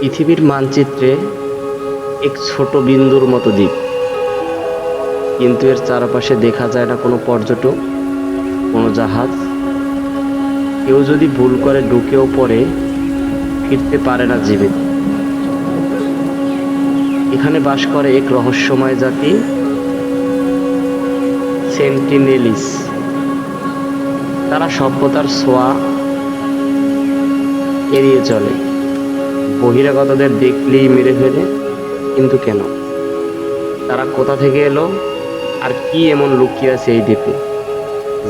পৃথিবীর মানচিত্রে এক ছোট বিন্দুর মতো দ্বীপ। কিন্তু এর চারপাশে দেখা যায় না কোনো পর্যটক, কোনো জাহাজ। কেউ যদি ভুল করে ঢুকেও পড়ে, ফিরতে পারে না জীবিত। এখানে বাস করে এক রহস্যময় জাতি, সেন্টিনেলিস। তারা সভ্যতার ছোঁয়া এড়িয়ে চলে। বহিরাগতদের দেখলেই মেরে ফেলে, কিন্তু কেন? তারা কোথা থেকে এলো? আর কি এমন লুকিয়ে আছে এই দ্বীপে?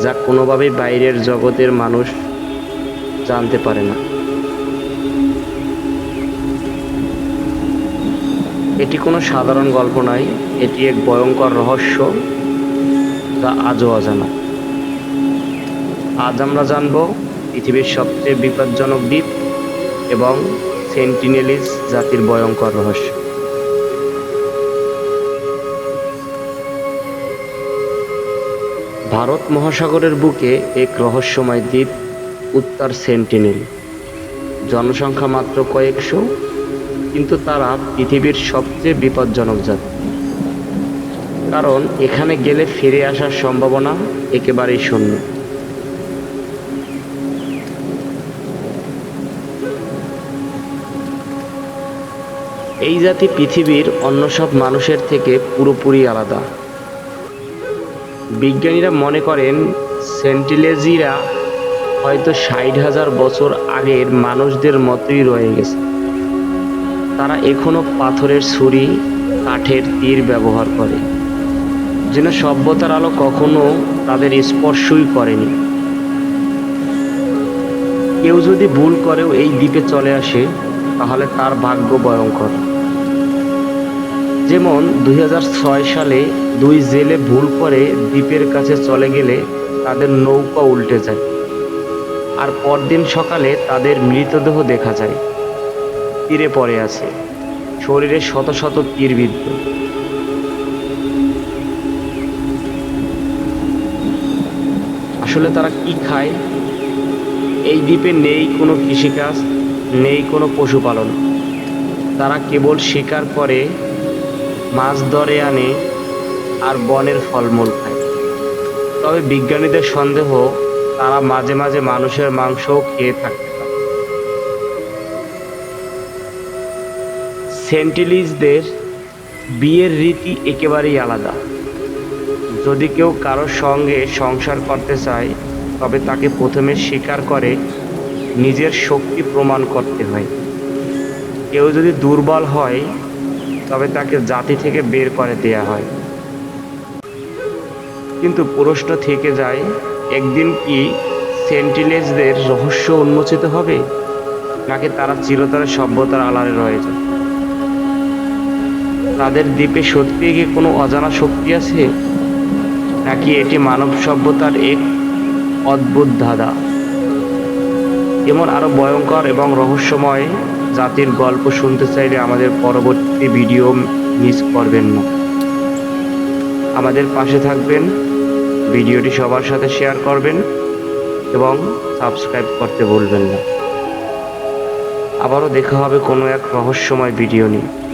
যা কোনোভাবেই বাইরের জগতের মানুষ জানতে পারে না। এটি কোনো সাধারণ গল্প নয়, এটি এক ভয়ঙ্কর রহস্য যা আজও অজানা। আজ আমরা জানব পৃথিবীর সবচেয়ে বিপজ্জনক দ্বীপ এবং সেন্টিনেলিস জাতির ভয়ঙ্কর রহস্য। ভারত মহাসাগরের বুকে এক রহস্যময় দ্বীপ, উত্তর সেন্টিনেল। জনসংখ্যা মাত্র কয়েকশো, কিন্তু তারা পৃথিবীর সবচেয়ে বিপজ্জনক জাতি। কারণ এখানে গেলে ফিরে আসার সম্ভাবনা একেবারেই শূন্য। এই জাতি পৃথিবীর অন্য সব মানুষের থেকে পুরোপুরি আলাদা। বিজ্ঞানীরা মনে করেন সেন্টিলেজিরা হয়তো ষাট হাজার বছর আগের মানুষদের মতোই রয়ে গেছে। তারা এখনও পাথরের ছুরি, কাঠের তীর ব্যবহার করে। যেন সভ্যতার আলো কখনো তাদের স্পর্শই করেনি। কেউ যদি ভুল করেও এই দ্বীপে চলে আসে, তাহলে তার ভাগ্য ভয়ঙ্কর। যেমন দুই হাজার ছয় সালে দুই জেলে ভুল করে দ্বীপের কাছে চলে গেলে তাদের নৌকা উল্টে যায়। আর পরদিন সকালে তাদের মৃতদেহ দেখা যায়। তীরে পড়ে আছে। শরীরে শত শত তীরবিদ্ধ আসলে তারা কি খায়? এই দ্বীপে নেই কোনো কৃষিকাজ, নেই কোনো পশুপালন। তারা কেবল শিকার করে মাছ ধরে আনে আর বনের ফলমূল খায়। তবে বিজ্ঞানীদের সন্দেহ, তারা মাঝে মাঝে মানুষের মাংসও খেয়ে থাকতে পারে সেন্টিলিজদের বিয়ের রীতি একেবারেই আলাদা। যদি কেউ কারোর সঙ্গে সংসার করতে চায়, তবে তাকে প্রথমে স্বীকার করে নিজের শক্তি প্রমাণ করতে হয়। কেউ যদি দুর্বল হয় তবে তাকে জাতি থেকে বের করে দেয়া হয়। কিন্তু প্রশ্ন থেকে যায়, একদিন কি সেন্টিলেজদের রহস্য উন্মোচিত হবে? নাকি তারা চিরতরে সভ্যতার আলারে রয়ে যায়? তাদের দ্বীপে সত্যিই কি কোনো অজানা শক্তি আছে? নাকি এটি মানব সভ্যতার এক অদ্ভুত ধাঁধা? এমন আরও ভয়ঙ্কর এবং রহস্যময় জাতির গল্প শুনতে চাইলে আমাদের পরবর্তী ভিডিও মিস করবেন না। আমাদের পাশে থাকবেন, ভিডিওটি সবার সাথে শেয়ার করবেন এবং সাবস্ক্রাইব করতে বলবেন না। আবারও দেখা হবে কোনো এক রহস্যময় ভিডিও নিয়ে।